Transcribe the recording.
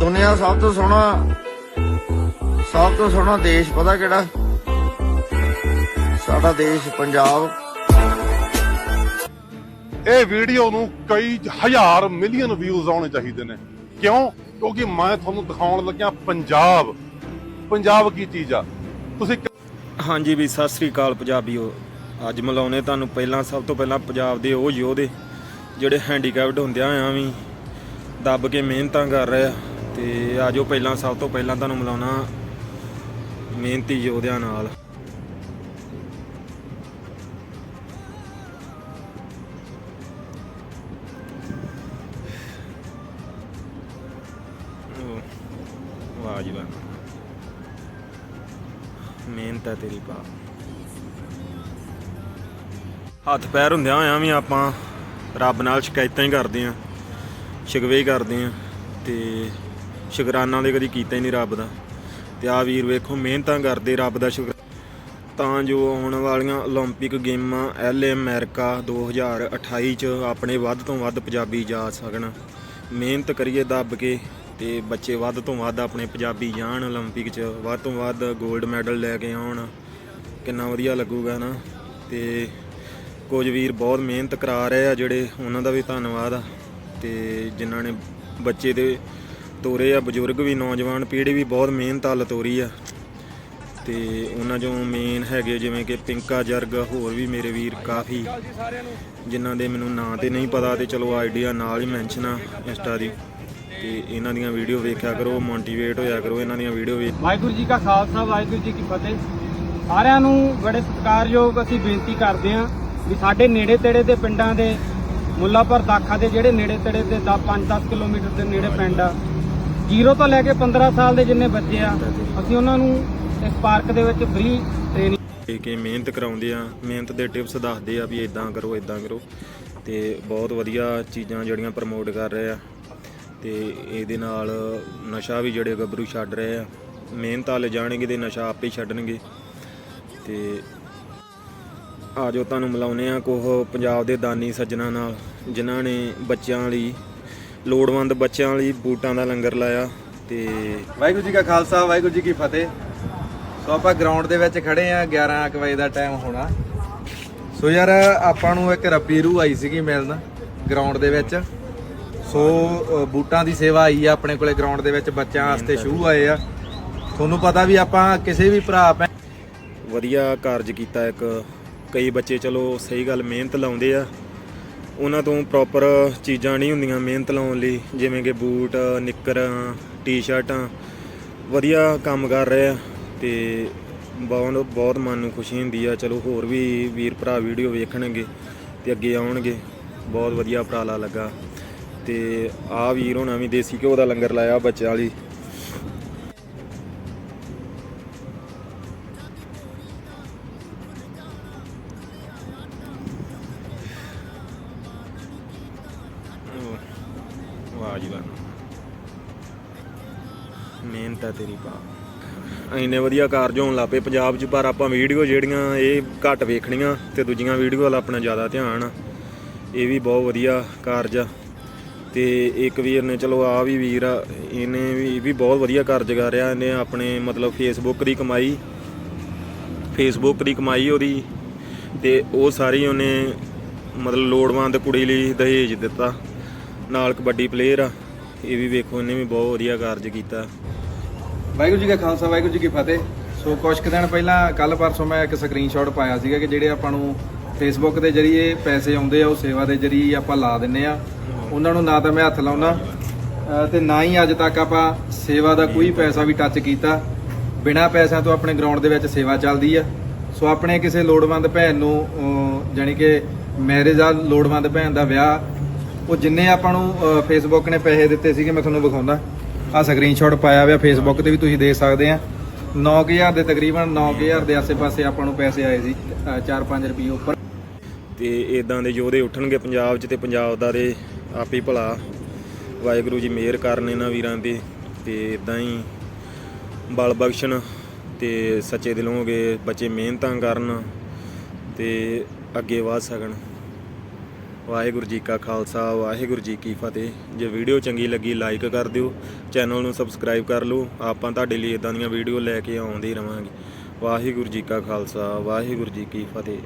ਦੁਨੀਆ ਸਭ ਤੋਂ ਸੋਹਣਾ ਸਭ ਤੋਂ ਸੋਹਣਾ ਦੇਸ਼ ਪਤਾ ਕਿਹੜਾ? ਸਾਡਾ ਦੇਸ਼ ਪੰਜਾਬ। ਇਹ ਵੀਡੀਓ ਨੂੰ ਕਈ ਹਜ਼ਾਰ ਮਿਲੀਅਨ ਵਿਊਜ਼ ਆਉਣੇ ਚਾਹੀਦੇ ਨੇ। ਕਿਉਂ? ਕਿਉਂਕਿ ਮੈਂ ਤੁਹਾਨੂੰ ਦਿਖਾਉਣ ਲੱਗਿਆ ਪੰਜਾਬ। ਪੰਜਾਬ ਕੀ ਚੀਜ਼ ਆ? ਤੁਸੀਂ ਹਾਂਜੀ ਵੀ ਸਤਿ ਸ੍ਰੀ ਅਕਾਲ ਪੰਜਾਬੀਓ। ਅੱਜ ਮਿਲਾਉਣੇ ਤੁਹਾਨੂੰ ਪਹਿਲਾਂ ਸਭ ਤੋਂ ਪਹਿਲਾਂ ਪੰਜਾਬ ਦੇ ਉਹ ਯੋਧੇ ਜਿਹੜੇ ਹੈਂਡੀਕੈਪਡ ਹੁੰਦਿਆਂ ਆ ਵੀ ਦੱਬ ਕੇ ਮਿਹਨਤਾਂ ਕਰ ਰਹੇ ਆ। ਤੇ ਆਜੋ ਪਹਿਲਾਂ ਸਭ ਤੋਂ ਪਹਿਲਾਂ ਤੁਹਾਨੂੰ ਮਿਲਾਉਣਾ ਮਿਹਨਤੀ ਯੋਧਿਆਂ ਨਾਲ। ਉਹ, ਵਾਹ ਜੀ ਵਾਹ। ਮਿਹਨਤ ਹੈ ਤੇਰੀ ਪਾ ਹੱਥ ਪੈਰ ਹੁੰਦਿਆਂ ਹੋਇਆਂ ਵੀ ਆਪਾਂ ਰੱਬ ਨਾਲ ਸ਼ਿਕਾਇਤਾਂ ਹੀ ਕਰਦੇ ਆਂ ਸ਼ਿਕਵੇ ਹੀ ਕਰਦੇ ਆਂ ਤੇ ਸ਼ੁਕਰਾਨਾ ਦੇ ਕਦੀ ਕੀਤਾ ਹੀ ਨਹੀਂ ਰੱਬ ਦਾ। ਤੇ ਆ ਵੀਰ ਵੇਖੋ, ਮਿਹਨਤਾਂ ਕਰਦੇ ਰੱਬ ਦਾ ਸ਼ੁਕਰ। ਤਾਂ ਜੋ ਆਉਣ ਵਾਲੀਆਂ 올림픽 ਗੇਮਾਂ ਐਲ ਅਮਰੀਕਾ 2028 ਚ ਆਪਣੇ ਵੱਧ ਤੋਂ ਵੱਧ ਪੰਜਾਬੀ ਜਾ ਸਕਣ। ਮਿਹਨਤ ਕਰੀਏ ਦੱਬ ਕੇ ਤੇ ਬੱਚੇ ਵੱਧ ਤੋਂ ਵੱਧ ਆਪਣੇ ਪੰਜਾਬੀ ਜਾਣ 올림픽 ਚ। ਵੱਧ ਤੋਂ ਵੱਧ 골ਡ ਮੈਡਲ ਲੈ ਕੇ ਆਉਣ। ਕਿੰਨਾ ਵਧੀਆ ਲੱਗੂਗਾ ਨਾ। ਤੇ ਕੁਝ ਵੀਰ ਬਹੁਤ ਮਿਹਨਤ ਕਰਾ ਰਹੇ ਆ ਜਿਹੜੇ ਉਹਨਾਂ ਦਾ ਵੀ ਧੰਨਵਾਦ ਆ। ਤੇ ਜਿਨ੍ਹਾਂ ਨੇ ਬੱਚੇ ਦੇ ਤੋਰੇ ਆ, ਬਜ਼ੁਰਗ ਵੀ, ਨੌਜਵਾਨ ਪੀੜ੍ਹੀ ਵੀ ਬਹੁਤ ਮਿਹਨਤ ਹੱਲ ਤੋਰੀ ਆ। ਤੇ ਉਹਨਾਂ ਚੋਂ ਮੇਨ ਹੈਗੇ ਜਿਵੇਂ ਕਿ ਪਿੰਕਾ ਜਰਗ, ਹੋਰ ਵੀ ਮੇਰੇ ਵੀਰ ਕਾਫੀ, ਜਿਨ੍ਹਾਂ ਦੇ ਮੈਨੂੰ ਨਾਂ ਤੇ ਨਹੀਂ ਪਤਾ ਤੇ ਚਲੋ ਆਈਡੀਆ ਨਾਲ ਹੀ ਮੈਂਸ਼ਨ ਆ ਇੰਸਟਾ ਦੀ। ਤੇ ਇਹਨਾਂ ਦੀਆਂ ਵੀਡੀਓ ਵੇਖਿਆ ਕਰੋ ਮੋਟੀਵੇਟ ਹੋਇਆ ਕਰੋ ਇਹਨਾਂ ਦੀਆਂ ਵੀਡੀਓ ਵੇਖ। ਵਾਹਿਗੁਰੂ ਜੀ ਕਾ ਖਾਲਸਾ, ਵਾਹਿਗੁਰੂ ਜੀ ਕੀ ਫਤਿਹ। ਸਾਰਿਆਂ ਨੂੰ ਬੜੇ ਸਤਿਕਾਰਯੋਗ ਅਸੀਂ ਬੇਨਤੀ ਕਰਦੇ ਹਾਂ ਵੀ ਸਾਡੇ ਨੇੜੇ ਤੇੜੇ ਦੇ ਪਿੰਡਾਂ ਦੇ ਮੁੱਲਾਪੁਰ ਦਾਖਾ ਦੇ ਜਿਹੜੇ ਨੇੜੇ ਤੇੜੇ ਦੇ 5-10 ਕਿਲੋਮੀਟਰ ਦੇ ਨੇੜੇ ਪਿੰਡ ਆ ਜ਼ੀਰੋ ਤੋਂ ਲੈ ਕੇ 15 ਸਾਲ ਦੇ ਜਿੰਨੇ ਬੱਚੇ ਆ, ਅਸੀਂ ਉਹਨਾਂ ਨੂੰ ਇਸ ਪਾਰਕ ਦੇ ਵਿੱਚ ਫ੍ਰੀ ਟ੍ਰੇਨਿੰਗ ਤੇ ਕਿ ਮਿਹਨਤ ਕਰਾਉਂਦੇ ਆ, ਮਿਹਨਤ ਦੇ ਟਿਪਸ ਦੱਸਦੇ ਆ ਵੀ ਇਦਾਂ ਕਰੋ ਇਦਾਂ ਕਰੋ। ਤੇ ਬਹੁਤ ਵਧੀਆ ਚੀਜ਼ਾਂ ਜਿਹੜੀਆਂ ਪ੍ਰਮੋਟ ਕਰ ਰਹੇ ਆ। ਤੇ ਇਹਦੇ ਨਾਲ ਨਸ਼ਾ ਵੀ ਜਿਹੜੇ ਗੱਭਰੂ ਛੱਡ ਰਹੇ ਆ। ਮਿਹਨਤ ਵਾਲੇ ਜਾਣਗੇ ਤੇ ਨਸ਼ਾ ਆਪੇ ਹੀ ਛੱਡਣਗੇ। ਤੇ ਆਜੋ ਤੁਹਾਨੂੰ ਮਿਲਾਉਨੇ ਆ ਕੋਹ ਪੰਜਾਬ ਦੇ ਦਾਨੀ ਸੱਜਣਾ ਨਾਲ, ਜਿਨ੍ਹਾਂ ਨੇ ਬੱਚਿਆਂ ਲਈ ਲੋੜਵੰਦ ਬੱਚਿਆਂ ਲਈ ਬੂਟਾਂ ਦਾ ਲੰਗਰ ਲਾਇਆ ਤੇ ਵਾਹਿਗੁਰੂ ਜੀ ਕਾ ਖਾਲਸਾ ਵਾਹਿਗੁਰੂ ਜੀ ਕੀ ਫਤਿਹ। ਸੋ ਆਪਾਂ ਗਰਾਊਂਡ ਦੇ ਵਿੱਚ ਖੜੇ ਆ 11 ਕੁ ਵਜੇ ਦਾ ਟਾਈਮ ਹੋਣਾ। ਸੋ ਯਾਰ ਆਪਾਂ ਨੂੰ ਇੱਕ ਰੱਬੀ ਰੂਹ ਆਈ ਸੀਗੀ ਮਿਲਣ ਗਰਾਊਂਡ ਦੇ ਵਿੱਚ। ਸੋ ਬੂਟਾਂ ਦੀ ਸੇਵਾ ਆਈ ਆ ਆਪਣੇ ਕੋਲੇ ਗਰਾਊਂਡ ਦੇ ਵਿੱਚ ਬੱਚਿਆਂ ਵਾਸਤੇ ਸ਼ੁਰੂ ਆਏ ਆ। ਤੁਹਾਨੂੰ ਪਤਾ ਵੀ ਆਪਾਂ ਕਿਸੇ ਵੀ ਭਰਾ ਵਧੀਆ ਕਾਰਜ ਕੀਤਾ ਇੱਕ। ਕਈ ਬੱਚੇ ਚਲੋ ਸਹੀ ਗੱਲ ਮਿਹਨਤ ਲਾਉਂਦੇ ਆ। ਉਹਨਾਂ ਤੋਂ ਪ੍ਰੋਪਰ ਚੀਜ਼ਾਂ ਨਹੀਂ ਹੁੰਦੀਆਂ ਮਿਹਨਤ ਲਾਉਣ ਲਈ, ਜਿਵੇਂ ਕਿ ਬੂਟ, ਨਿੱਕਰਾਂ ਟੀ-ਸ਼ਰਟਾਂ ਵਧੀਆ ਕੰਮ ਕਰ ਰਹੇ ਆ ਤੇ ਬਹੁਤ ਬਹੁਤ ਮਨ ਨੂੰ ਖੁਸ਼ੀ ਹੁੰਦੀ ਆ। ਚਲੋ ਹੋਰ ਵੀ ਵੀਰ ਭਰਾ ਵੀਡੀਓ ਵੇਖਣਗੇ ਤੇ ਅੱਗੇ ਆਉਣਗੇ। ਬਹੁਤ ਵਧੀਆ ਉਪਰਾਲਾ ਲੱਗਾ। ਤੇ ਆ ਵੀਰ ਹੋਣਾ ਵੀ ਦੇਸੀ ਘਿਓ ਦਾ ਲੰਗਰ ਲਾਇਆ ਬੱਚਿਆਂ ਲਈ। ਵਾਹ ਜੀ ਮਿਹਨਤ ਹੈ ਤੇਰੀ ਪਾ ਇੰਨੇ ਵਧੀਆ ਕਾਰਜ ਹੋਣ ਲੱਪੇ ਪੰਜਾਬ 'ਚ, ਪਰ ਆਪਾਂ ਵੀਡੀਓ ਜਿਹੜੀਆਂ ਇਹ ਘੱਟ ਵੇਖਣੀਆਂ ਤੇ ਦੂਜੀਆਂ ਵੀਡੀਓ ਵੱਲ ਆਪਣਾ ਜ਼ਿਆਦਾ ਧਿਆਨ ਇਹ ਵੀ ਬਹੁਤ ਵਧੀਆ ਕਾਰਜ ਆ। ਤੇ ਇੱਕ ਵੀਰ ਨੇ, ਚਲੋ ਆ ਵੀ ਵੀਰ ਆ, ਇਹਨੇ ਵੀ ਇਹ ਵੀ ਬਹੁਤ ਵਧੀਆ ਕਾਰਜ ਕਰ ਰਿਹਾ। ਇਹਨੇ ਆਪਣੇ ਮਤਲਬ ਫੇਸਬੁੱਕ ਦੀ ਕਮਾਈ ਫੇਸਬੁੱਕ ਦੀ ਕਮਾਈ ਉਹਦੀ ਤੇ ਉਹ ਸਾਰੀ ਉਹਨੇ ਮਤਲਬ ਲੋੜਵੰਦ ਕੁੜੀ ਲਈ ਦਹੇਜ ਦਿੱਤਾ। ਨਾਲ ਕਬੱਡੀ ਪਲੇਅਰ ਆ। ਇਹ ਵੀ ਵੇਖੋ ਇਹਨੇ ਵੀ ਬਹੁਤ ਵਧੀਆ ਕਾਰਜ ਕੀਤਾ। ਵਾਹਿਗੁਰੂ ਜੀ ਕਾ ਖਾਲਸਾ ਵਾਹਿਗੁਰੂ ਜੀ ਕੀ ਫਤਿਹ। ਸੋ ਕੁਝ ਕੁ ਦਿਨ ਪਹਿਲਾਂ ਕੱਲ ਪਰਸੋਂ ਮੈਂ ਇੱਕ ਸਕਰੀਨਸ਼ਾਟ ਪਾਇਆ ਸੀਗਾ ਕਿ ਜਿਹੜੇ ਆਪਾਂ ਨੂੰ ਫੇਸਬੁੱਕ ਦੇ ਜਰੀਏ ਪੈਸੇ ਆਉਂਦੇ ਆ ਉਹ ਸੇਵਾ ਦੇ ਜਰੀਏ ਆਪਾਂ ਲਾ ਦਿੰਨੇ ਆ। ਉਹਨਾਂ ਨੂੰ ਨਾ ਤਾਂ ਮੈਂ ਹੱਥ ਲਾਉਣਾ ਅ, ਤੇ ਨਾ ਹੀ ਅੱਜ ਤੱਕ ਆਪਾਂ ਸੇਵਾ ਦਾ ਕੋਈ ਪੈਸਾ ਵੀ ਟੱਚ ਕੀਤਾ। ਬਿਨਾਂ ਪੈਸਿਆਂ ਤੋਂ ਆਪਣੇ ਗਰਾਊਂਡ ਦੇ ਵਿੱਚ ਸੇਵਾ ਚੱਲਦੀ ਆ। ਸੋ ਆਪਣੇ ਕਿਸੇ ਲੋੜਵੰਦ ਭੈਣ ਨੂੰ ਅ, ਜਾਣੀ ਕਿ ਮੈਰਿਜ ਆ ਲੋੜਵੰਦ ਭੈਣ ਦਾ ਵਿਆਹ ਉਹ ਜਿੰਨੇ ਆਪਾਂ ਨੂੰ ਫੇਸਬੁੱਕ ਨੇ ਪੈਸੇ ਦਿੱਤੇ ਸੀਗੇ, ਮੈਂ ਤੁਹਾਨੂੰ ਵਿਖਾਉਂਦਾ। ਆ ਸਕਰੀਨਸ਼ਾਟ ਪਾਇਆ ਹੋਇਆ ਫੇਸਬੁੱਕ ਤੇ ਵੀ ਤੁਸੀਂ ਦੇਖ ਸਕਦੇ ਆ। 9000 ਦੇ ਤਕਰੀਬਨ 9000 ਦੇ ਆਸੇ-ਪਾਸੇ ਆਪਾਂ ਨੂੰ ਪੈਸੇ ਆਏ ਸੀ 4-5 ਰੁਪਏ ਉੱਪਰ। ਤੇ ਇਦਾਂ ਦੇ ਯੋਧੇ ਉੱਠਣਗੇ ਪੰਜਾਬ 'ਚ ਤੇ ਪੰਜਾਬ ਦਾ ਦੇ ਆਪੇ ਭਲਾ। ਵਾਹਿਗੁਰੂ ਜੀ ਮਿਹਰ ਕਰਨ ਇਹਨਾਂ ਵੀਰਾਂ ਦੇ ਤੇ ਇਦਾਂ ਹੀ ਬਲ ਬਖਸ਼ਣ ਤੇ ਸੱਚੇ ਦਿਲੋਂ ਹੋਗੇ ਬੱਚੇ ਮਿਹਨਤਾਂ ਕਰਨ ਤੇ ਅੱਗੇ ਵਧ ਸਕਣ। ਵਾਹਿਗੁਰੂ ਜੀ ਕਾ ਖਾਲਸਾ, ਵਾਹਿਗੁਰੂ ਜੀ ਕੀ ਫਤਿਹ। ਜੇ ਵੀਡੀਓ ਚੰਗੀ ਲੱਗੀ, ਲਾਈਕ ਕਰ ਦਿਓ, ਚੈਨਲ ਨੂੰ ਸਬਸਕ੍ਰਾਈਬ ਕਰ ਲਓ। ਆਪਾਂ ਤੁਹਾਡੇ ਲਈ ਇਦਾਂ ਦੀਆਂ ਵੀਡੀਓ ਲੈ ਕੇ ਆਉਂਦੇ ਹੀ ਰਵਾਂਗੇ। ਵਾਹਿਗੁਰੂ ਜੀ ਕਾ ਖਾਲਸਾ, ਵਾਹਿਗੁਰੂ ਜੀ ਕੀ ਫਤਿਹ।